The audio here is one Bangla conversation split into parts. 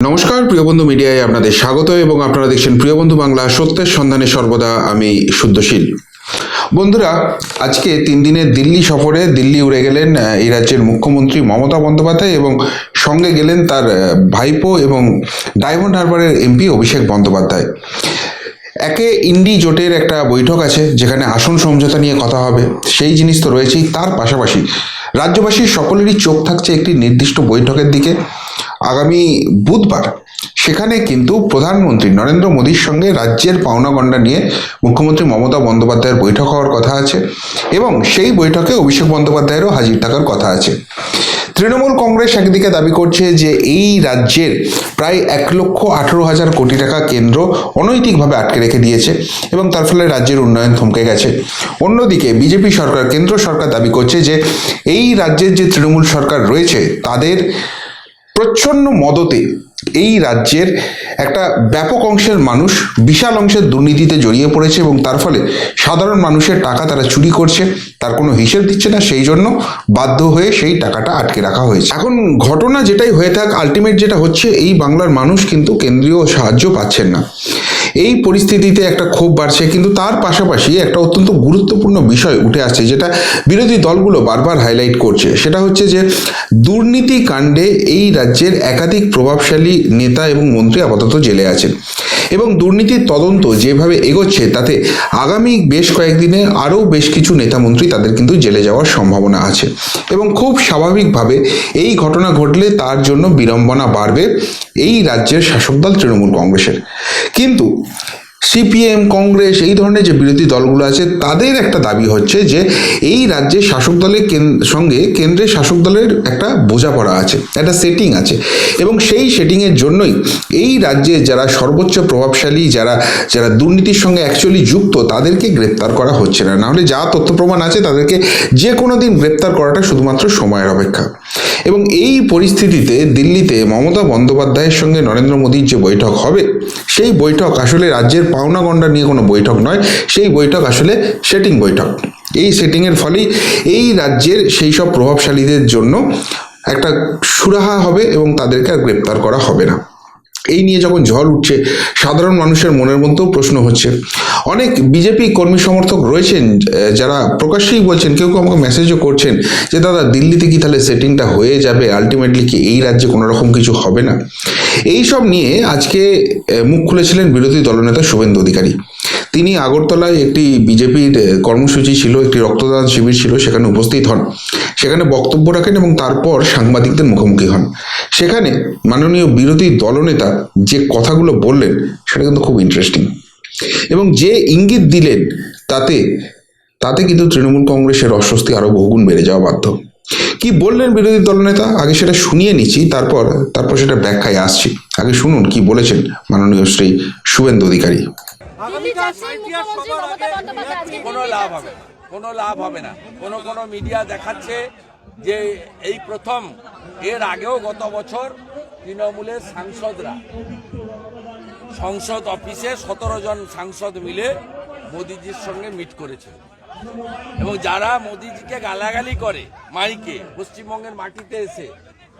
নমস্কার, প্রিয় বন্ধু মিডিয়ায় আপনাদের স্বাগত এবং আপনারা দেখছেন প্রিয় বন্ধু বাংলা, সত্যের সন্ধানে সর্বদা আমি শুদ্ধশীল। বন্ধুরা, আজকে তিন দিনের দিল্লি সফরে দিল্লি উড়ে গেলেন এই রাজ্যের মুখ্যমন্ত্রী মমতা বন্দ্যোপাধ্যায় এবং সঙ্গে গেলেন তার ভাইপো এবং ডায়মন্ড হারবারের এমপি অভিষেক বন্দ্যোপাধ্যায়। একে ইন্ডি জোটের একটা বৈঠক আছে, যেখানে আসন সমঝোতা নিয়ে কথা হবে, সেই জিনিস তো রয়েছেই, তার পাশাপাশি রাজ্যবাসীর সকলেরই চোখ থাকছে একটি নির্দিষ্ট বৈঠকের দিকে। আগামী বুধবার। সেখানে কিন্তু প্রধানমন্ত্রী নরেন্দ্র মোদীর সঙ্গে রাজ্যের পাওনাগণ্ডা নিয়ে মুখ্যমন্ত্রী মমতা বন্দ্যোপাধ্যায়ের বৈঠক হওয়ার কথা আছে এবং সেই বৈঠকে অভিষেক বন্দ্যোপাধ্যায়েরও হাজির থাকার কথা আছে। তৃণমূল কংগ্রেস একদিকে দাবি করছে যে এই রাজ্যের প্রায় এক লক্ষ আঠেরো হাজার কোটি টাকা কেন্দ্র অনৈতিকভাবে আটকে রেখে দিয়েছে এবং তার ফলে রাজ্যের উন্নয়ন থমকে গেছে। অন্যদিকে বিজেপি সরকার, কেন্দ্র সরকার দাবি করছে যে এই রাজ্যের যে তৃণমূল সরকার রয়েছে, তাদের প্রচ্ছন্ন মদতে এই রাজ্যের একটা ব্যাপক অংশের মানুষ বিশাল অংশের দুর্নীতিতে জড়িয়ে পড়েছে এবং তার ফলে সাধারণ মানুষের টাকা তারা চুরি করছে, তার কোনো হিসেব দিচ্ছে না, সেই জন্য বাধ্য হয়ে সেই টাকাটা আটকে রাখা হয়েছে। এখন ঘটনা যেটাই হয়ে থাক আলটিমেট যেটা হচ্ছে, এই বাংলার মানুষ কিন্তু কেন্দ্রীয় সাহায্য পাচ্ছেন না। এই পরিস্থিতিতে একটা ক্ষোভ বাড়ছে, কিন্তু তার পাশাপাশি একটা অত্যন্ত গুরুত্বপূর্ণ বিষয় উঠে আসছে, যেটা বিরোধী দলগুলো বারবার হাইলাইট করছে। সেটা হচ্ছে যে, দুর্নীতি কাণ্ডে এই রাজ্যের একাধিক প্রভাবশালী নেতা এবং মন্ত্রী আপাতত জেলে আছেন। এবং দুর্নীতির তদন্ত যেভাবে এগোচ্ছে, তাতে আগামী বেশ কয়েকদিনে আরও বেশ কিছু নেতামন্ত্রী তাদের কিন্তু জেলে যাওয়ার সম্ভাবনা আছে। এবং খুব স্বাভাবিকভাবে এই ঘটনা ঘটলে তার জন্য বিড়ম্বনা বাড়বে এই রাজ্যের শাসক দল তৃণমূল কংগ্রেসের। কিন্তু সিপিএম, কংগ্রেস এই ধরনের যে বিরোধী দলগুলো আছে, তাদের একটা দাবি হচ্ছে যে এই রাজ্যের শাসক দলের সঙ্গে কেন্দ্রের শাসক দলের একটা বোঝাপড়া আছে, একটা সেটিং আছে। এবং সেই সেটিংয়ের জন্যই এই রাজ্যে যারা সর্বোচ্চ প্রভাবশালী, যারা যারা দুর্নীতির সঙ্গে অ্যাকচুয়ালি যুক্ত, তাদেরকে গ্রেপ্তার করা হচ্ছে না। নাহলে যা তথ্য প্রমাণ আছে, তাদেরকে যে কোনো দিন গ্রেপ্তার করাটা শুধুমাত্র সময়ের অপেক্ষা। এবং এই পরিস্থিতিতে দিল্লিতে মমতা বন্দ্যোপাধ্যায়ের সঙ্গে নরেন্দ্র মোদীর যে বৈঠক হবে, সেই বৈঠক আসলে রাজ্যের পাওনা গণ্ডা নিয়ে কোনো বৈঠক নয়, সেই বৈঠক আসলে সেটিং বৈঠক। এই সেটিংয়ের ফলেই এই রাজ্যের সেই সব প্রভাবশালীদের জন্য একটা সুরাহা হবে এবং তাদেরকে আর গ্রেপ্তার করা হবে না। এই নিয়ে যখন ঝড় উঠছে, সাধারণ মানুষের মনের মধ্যেও প্রশ্ন হচ্ছে। অনেক বিজেপি কর্মী সমর্থক রয়েছেন যারা প্রকাশ্যেই বলছেন, কেউ কেউ আমাকে মেসেজও করছেন যে, দাদা, দিল্লিতে কি তাহলে সেটিংটা হয়ে যাবে? আলটিমেটলি কি এই রাজ্যে কোনো রকম কিছু হবে না? এই সব নিয়ে আজকে মুখ খুলেছিলেন বিরোধী দলনেতা শুভেন্দু অধিকারী। তিনি আগরতলায় একটি বিজেপির কর্মসূচি ছিল, একটি রক্তদান শিবির ছিল, সেখানে উপস্থিত হন। সেখানে বক্তব্য রাখেন এবং তারপর সাংবাদিকদের মুখোমুখি হন। সেখানে মাননীয় বিরোধী দলনেতা যে কথাগুলো বললেন সেটা কিন্তু খুব ইন্টারেস্টিং এবং যে ইঙ্গিত দিলেন তাতে তাতে কিন্তু তৃণমূল কংগ্রেসের অস্বস্তি আরও বহুগুণ বেড়ে যাওয়া বাধ্য। কি বললেন বিরোধী দলনেতা? আগে সেটা শুনিয়ে নিচ্ছি তারপর তারপর সেটা ব্যাখ্যায় আসছি। আগে শুনুন কি বলেছেন মাননীয় শ্রী শুভেন্দু অধিকারী। লাভ হবে কোনো লাভ হবে না। কোনো কোনো মিডিয়া দেখাচ্ছে যে এই প্রথম, এর আগেও গত বছর তৃণমূলের সাংসদরা, সংসদ অফিসে সতেরো জন সাংসদ মিলে মোদিজির সঙ্গে মিট করেছিল এবং যারা মোদিজিকে গালাগালি করে মাইকে, পশ্চিমবঙ্গের মাটিতে এসে,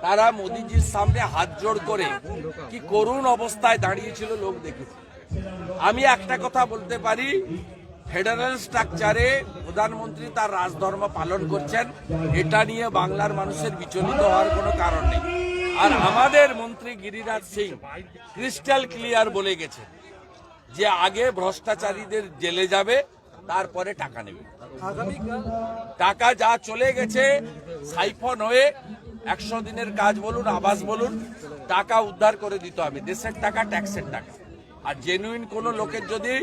তারা মোদিজির সামনে হাত জোড় করে কি করুণ অবস্থায় দাঁড়িয়েছিল লোক দেখেছে। আমি একটা কথা বলতে পারি ফেডারেল স্ট্রাকচারে প্রধানমন্ত্রী তার রাজধর্ম পালন করছেন, এটা নিয়ে বাংলার মানুষের বিচলিত হওয়ার কোনো কারণ নেই। আর আমাদের মন্ত্রী গিরিরাজ সিং ক্রিস্টাল ক্লিয়ার বলে গেছে যে আগে ভ্রষ্টাচারীদের জেলে যাবে, তারপরে টাকা নেবে। টাকা যা চলে গেছে, সাইফন হয়ে একশো দিনের কাজ বলুন, আবাস বলুন, টাকা উদ্ধার করে দিতে হবে। দেশের টাকা, ট্যাক্সের টাকা। আর জেনুইন কোনো লোকের যদি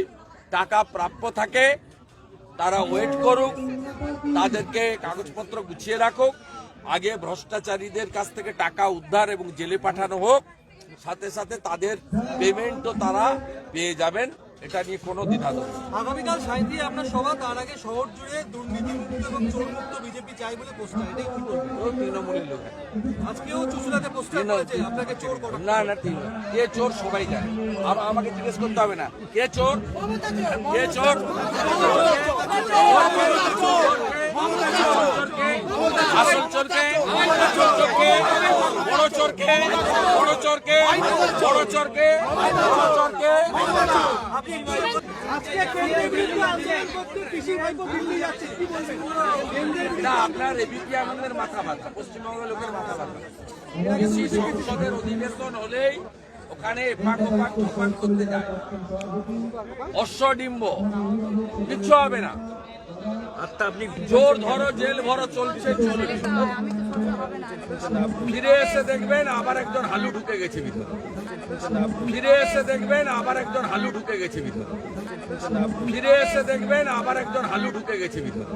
টাকা প্রাপ্য থাকে, তারা ওয়েট করুক, তাদেরকে কাগজপত্র গুছিয়ে রাখুক, আগে ভ্রষ্টাচারীদের কাছ থেকে টাকা উদ্ধার এবং জেলে পাঠানো হোক, সাথে সাথে তাদের পেমেন্টও তারা পেয়ে যাবেন। এটা নিয়ে কোনো দ্বিধা নেই। আগামীকাল সাঁইথিয়ে আপনার সভা তার আগে শহর জুড়ে দুর্নীতিমুক্ত এবং চোরমুক্ত বিজেপি চাই বলে পোস্টার। এটাই কি ও তৃণমূলের লোক আজকেও চুচুলাতে পোস্টার করেছে আপনাকে চোর করো না না ঠিক। কে চোর সবাই জানে। আর আমাকে জিজ্ঞেস করতে হবে না। কে চোর? কে চোর? কে চোরকে আসল চোরকে বড় চোরকে বড় চোরকে বড় চোরকে বড় চোরকে। আজকে কেন্দ্রের বিরুদ্ধে আন্দোলন করতে পিসির ভাইপো দিল্লি যাচ্ছে কি বলবেন? কেন্দ্রের না আপনার এবিপি আনন্দের মাথা ব্যথা পশ্চিমবঙ্গের লোকের মাথা ব্যথা। কৃষি সংসদের অধিবেশন হলেই ওখানে করতে যায়। অশ্বডিম্ব কিচ্ছু হবে না। জোর ধরো, জেল ভরো, চলছে, চলবে। ফিরে এসে দেখবেন আবার একজন হালু ঢুকে গেছে ভিতরে। ফিরে এসে দেখবেন আবার একজন হালু ঢুকে গেছে ভিতরে। ফিরে এসে দেখবেন আবার একজন হালু ঢুকে গেছে ভিতরে।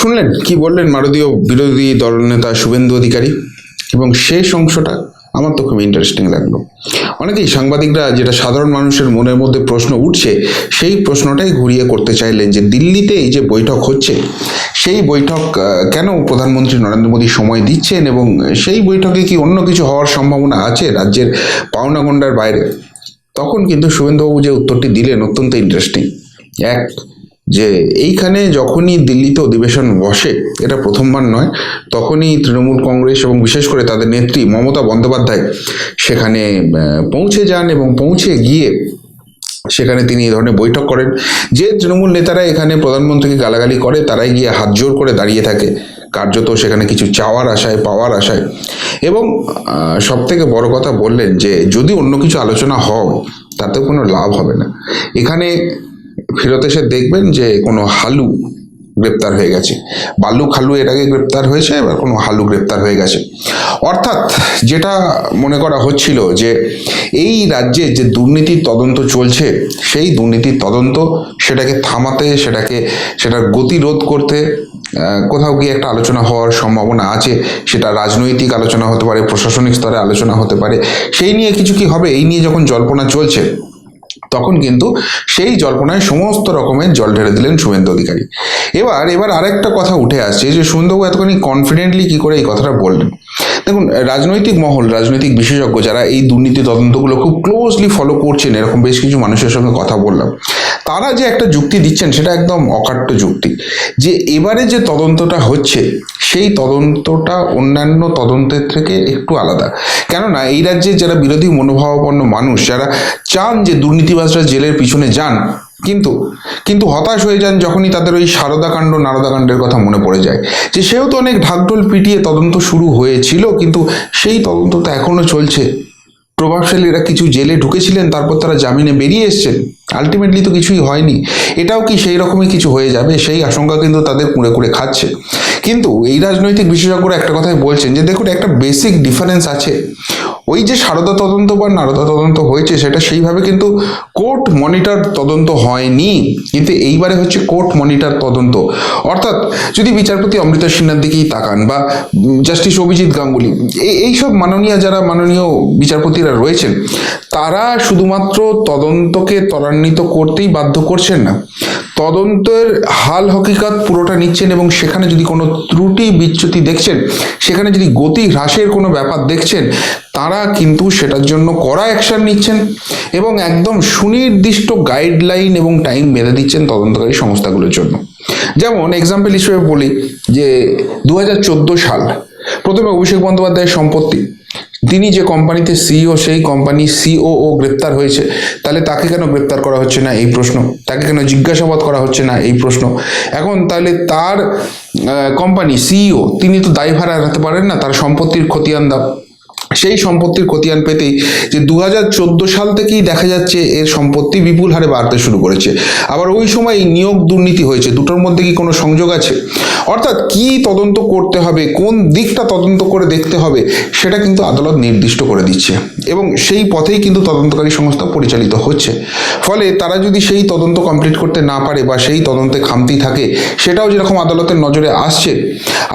শুনলেন? কি বললেন মারদীয় বিরোধী দলনেতা শুভেন্দু অধিকারী? এবং শেষ অংশটা আমার তো খুব ইন্টারেস্টিং লাগল। অনেকেই সাংবাদিকরা যেটা সাধারণ মানুষের মনের মধ্যে প্রশ্ন উঠছে, সেই প্রশ্নটাই ঘুরিয়ে করতে চাইলেন যে দিল্লিতে এই যে বৈঠক হচ্ছে, সেই বৈঠক কেন প্রধানমন্ত্রী নরেন্দ্র মোদী সময় দিচ্ছেন এবং সেই বৈঠকে কি অন্য কিছু হওয়ার সম্ভাবনা আছে রাজ্যের পাওনা গন্ডার বাইরে? তখন কিন্তু শুভেন্দুবাবু যে উত্তরটি দিলেন অত্যন্ত ইন্টারেস্টিং এক যে এইখানে যখনই দিল্লিতে অধিবেশন বসে, এটা প্রথমবার নয়, তখনই তৃণমূল কংগ্রেস এবং বিশেষ করে তাদের নেত্রী মমতা বন্দ্যোপাধ্যায় সেখানে পৌঁছে যান এবং পৌঁছে গিয়ে সেখানে তিনি এই ধরনের বৈঠক করেন। যে তৃণমূল নেতারা এখানে প্রধানমন্ত্রীকে গালাগালি করে, তারাই গিয়ে হাত জোর করে দাঁড়িয়ে থাকে। কার্যত সেখানে কিছু চাওয়ার আশায়, পাওয়ার আশায়। এবং সব থেকে বড় কথা বললেন যে যদি অন্য কিছু আলোচনা হয়, তাতেও কোনো লাভ হবে না। এখানে ফেরত এসে দেখবেন যে কোনো হালু গ্রেপ্তার হয়ে গেছে। বালু খালু এর আগে গ্রেপ্তার হয়েছে, এবার কোনো হালু গ্রেপ্তার হয়ে গেছে। অর্থাৎ যেটা মনে করা হচ্ছিল যে এই রাজ্যে যে দুর্নীতির তদন্ত চলছে, সেই দুর্নীতির তদন্ত সেটাকে থামাতে, সেটাকে, সেটার গতিরোধ করতে কোথাও গিয়ে একটা আলোচনা হওয়ার সম্ভাবনা আছে, সেটা রাজনৈতিক আলোচনা হতে পারে, প্রশাসনিক স্তরে আলোচনা হতে পারে। সেই নিয়ে কিছু কি হবে? এই নিয়ে যখন জল্পনা চলছে তখন কিন্তু সেই জল্পনায় সমস্ত রকমের জল ঢেলে দিলেন শুভেন্দু অধিকারী। এবার এবার আরেকটা কথা উঠে আসছে যে শুভেন্দুবাবু এতখানি কনফিডেন্টলি কি করে এই কথাটা বললেন? দেখুন, রাজনৈতিক মহল, রাজনৈতিক বিশেষজ্ঞ যারা এই দুর্নীতি তদন্তগুলো খুব ক্লোজলি ফলো করছেন, এরকম বেশ কিছু মানুষের সঙ্গে কথা বললাম। তারা যে একটা যুক্তি দিচ্ছেন, সেটা একদম অকাট্য যুক্তি। যে এবারে যে তদন্তটা হচ্ছে, সেই তদন্তটা অন্যান্য তদন্তের থেকে একটু আলাদা। কেননা এই রাজ্যে যারা বিরোধী মনোভাবাপন্ন মানুষ, যারা চান যে দুর্নীতিবাজরা জেলের পিছনে যান, কিন্তু কিন্তু হতাশ হয়ে যান যখনই তাদের ওই সারদাকাণ্ড নারদাকাণ্ডের কথা মনে পড়ে যায়। যে সেও তো অনেক ঢাকঢোল পিটিয়ে তদন্ত শুরু হয়েছিল, কিন্তু সেই তদন্ত তো এখনও চলছে। প্রভাবশালীরা কিছু জেলে ঢুকেছিলেন, তারপর তারা জামিনে বেরিয়ে এসছেন। আলটিমেটলি তো কিছুই হয়নি। এটাও কি সেই রকমই কিছু হয়ে যাবে? সেই আশঙ্কা কিন্তু তাদের কুঁড়ে কুঁড়ে খাচ্ছে। কিন্তু এই রাজনৈতিক বিশেষজ্ঞরা একটা কথাই বলছেন যে, দেখুন, একটা বেসিক ডিফারেন্স আছে। ওই যে সারদা তদন্ত বা নারদা তদন্ত হয়েছে, সেটা সেইভাবে কিন্তু কোর্ট মনিটর তদন্ত হয়নি। কিন্তু এইবারে হচ্ছে কোর্ট মনিটর তদন্ত। অর্থাৎ যদি বিচারপতি অমৃতা সিনহার দিকেই তাকান বা জাস্টিস অভিজিৎ গাঙ্গুলি, এই, এইসব মাননীয় যারা মাননীয় বিচারপতিরা রয়েছেন, তারা শুধুমাত্র তদন্তকে ত্বরান্বিত করতেই বাধ্য করছেন না। তদন্তের হাল হকিকত পুরোটা নিচ্ছেন এবং সেখানে যদি কোনো ত্রুটি, বিচ্যুতি দেখছেন, সেখানে যদি গতি হ্রাসের কোনো ব্যাপার দেখছেন, তারা কিন্তু সেটার জন্য কড়া অ্যাকশন নিচ্ছেন এবং একদম সুনির্দিষ্ট গাইডলাইন এবং টাইম বেঁধে দিচ্ছেন তদন্তকারী সংস্থাগুলোর জন্য। যেমন এক্সাম্পল হিসেবে বলি যে দু হাজার চোদ্দ সাল প্রথমে অভিষেক বন্দ্যোপাধ্যায়ের সম্পত্তি। তিনি যে কোম্পানিতে সিইও সেই কোম্পানি সিওও গ্রেপ্তার হয়েছে। তাহলে তাকে কেন গ্রেপ্তার করা হচ্ছে না? এই প্রশ্ন। তাকে কেন জিজ্ঞাসাবাদ করা হচ্ছে না? এই প্রশ্ন। এখন তাহলে তার কোম্পানি সিইও তিনি তো দায়ভার এড়াতে পারেন না, তার সম্পত্তির খতিয়ান দাও। সেই সম্পত্তির খতিয়ান পেতেই যে দু হাজার চোদ্দ সাল থেকেই দেখা যাচ্ছে এর সম্পত্তি বিপুল হারে বাড়তে শুরু করেছে। আবার ওই সময় নিয়োগ দুর্নীতি হয়েছে। দুটোর মধ্যে কি কোনো সংযোগ আছে? অর্থাৎ কি তদন্ত করতে হবে, কোন দিকটা তদন্ত করে দেখতে হবে, সেটা কিন্তু আদালত নির্দিষ্ট করে দিচ্ছে। এবং সেই পথেই কিন্তু তদন্তকারী সংস্থা পরিচালিত হচ্ছে। ফলে তারা যদি সেই তদন্ত কমপ্লিট করতে না পারে বা সেই তদন্তে খামতি থাকে, সেটাও যেরকম আদালতের নজরে আসছে,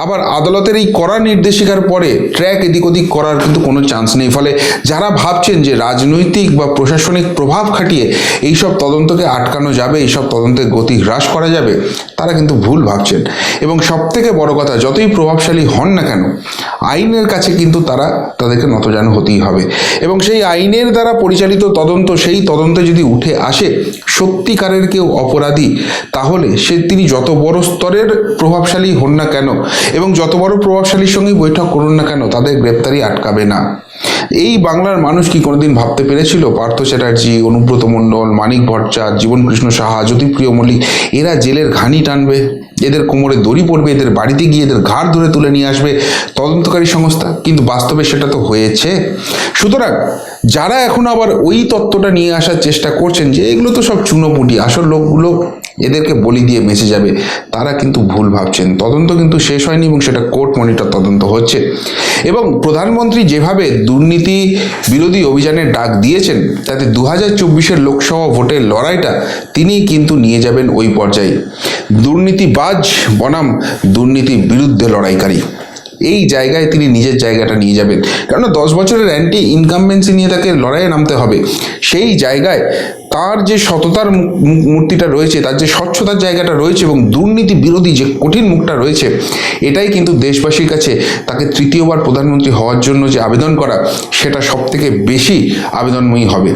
আবার আদালতের এই কড়া নির্দেশিকার পরে ট্র্যাক এদিক ওদিক করার কিন্তু কোনো চান্স নেই। ফলে যারা ভাবছেন যে রাজনৈতিক বা প্রশাসনিক প্রভাব খাটিয়ে এইসব তদন্তকে আটকানো যাবে, এইসব তদন্তের গতি হ্রাস করা যাবে, তারা কিন্তু ভুল ভাবছেন। এবং সব থেকে বড় কথা, যতই প্রভাবশালী হন না কেন, আইনের কাছে কিন্তু তারা তাদেরকে নতজানু হতেই হবে। এবং সেই আইনের দ্বারা পরিচালিত তদন্ত, সেই তদন্তে যদি উঠে আসে সত্যিকারের কেউ অপরাধী, তাহলে সে তিনি যত বড় স্তরের প্রভাবশালী হন না কেন এবং যত বড় প্রভাবশালীর সঙ্গে বৈঠক করুন না কেন, তাদের গ্রেপ্তারি আটকাবে না। এই বাংলার মানুষ কি কোনোদিন ভাবতে পেরেছিল? পার্থ চ্যাটার্জি, অনুব্রত মণ্ডল, মানিক ভট্টাচার্য, জীবনকৃষ্ণ সাহা, জ্যোতিপ্রিয় মল্লিক, এরা জেলের ঘানি টানবে? এদের কোমরে দড়ি পড়বে, এদের বাড়িতে গিয়ে এদের ঘাড় ধরে তুলে নিয়ে আসবে তদন্তকারী সংস্থা। কিন্তু বাস্তবে সেটা তো হয়েছে। সুতরাং যারা এখন আবার ওই তত্ত্বটা নিয়ে আসার চেষ্টা করছেন যে এগুলো তো সব চুনোপুটি, আসল লোকগুলো এদেরকে বলি দিয়ে মেসে যাবে, তারা কিন্তু ভুল ভাবছেন। তদন্ত কিন্তু শেষ হয়নি এবং সেটা কোর্ট মনিটর তদন্ত হচ্ছে। এবং প্রধানমন্ত্রী যেভাবে দুর্নীতি বিরোধী অভিযানের ডাক দিয়েছেন, তাতে দু হাজার চব্বিশের লোকসভা ভোটের লড়াইটা তিনি কিন্তু নিয়ে যাবেন ওই পর্যায়ে। দুর্নীতিবাজ বনাম দুর্নীতি বিরুদ্ধে লড়াইকারী। এই জায়গায় তিনি নিজের জায়গাটা নিয়ে যাবেন। কেননা দশ বছরের অ্যান্টি ইনকামবেন্সি নিয়ে তাকে লড়াইয়ে নামতে হবে। সেই জায়গায় তার যে সততার মূর্তিটা রয়েছে, তার যে স্বচ্ছতার জায়গাটা রয়েছে এবং দুর্নীতি বিরোধী যে কঠিন মুখটা রয়েছে, এটাই কিন্তু দেশবাসীর কাছে তাকে তৃতীয়বার প্রধানমন্ত্রী হওয়ার জন্য যে আবেদন করা, সেটা সব থেকে বেশি আবেদনময়ী হবে।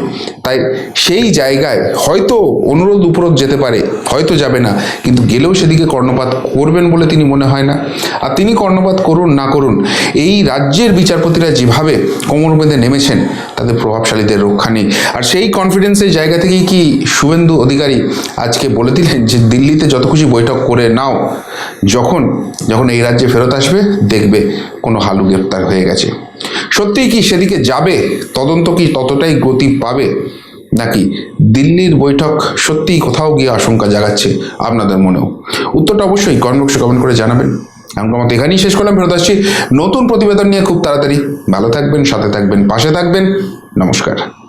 তাই সেই জায়গায় হয়তো অনুরোধ উপরোধ যেতে পারে, হয়তো যাবে না, কিন্তু গেলেও সেদিকে কর্ণপাত করবেন বলে তিনি মনে হয় না। আর তিনি কর্ণপাত করুন না করুন, এই রাজ্যের বিচারপতিরা যেভাবে কোমর বেঁধে নেমেছেন তাদের প্রভাবশালীদের রক্ষা নেই। আর সেই কনফিডেন্সের জায়গা থেকেই কি শুভেন্দু অধিকারী আজকে বলে দিলেন যে দিল্লিতে যত খুশি বৈঠক করে নাও, যখন যখন এই রাজ্যে ফেরত আসবে, দেখবে কোনো হালু গ্রেপ্তার হয়ে গেছে। সত্যিই কি সেদিকে যাবে? তদন্ত কি ততটাই গতি পাবে? নাকি দিল্লির বৈঠক সত্যিই কোথাও গিয়ে আশঙ্কা জাগাচ্ছে আপনাদের মনেও? উত্তরটা অবশ্যই কমেন্ট কমেন্ট করে জানাবেন। এমন মতো এখানেই শেষ করলাম, ফেরত আসছি নতুন প্রতিবেদন নিয়ে খুব তাড়াতাড়ি। ভালো থাকবেন, সাথে থাকবেন, পাশে থাকবেন। নমস্কার।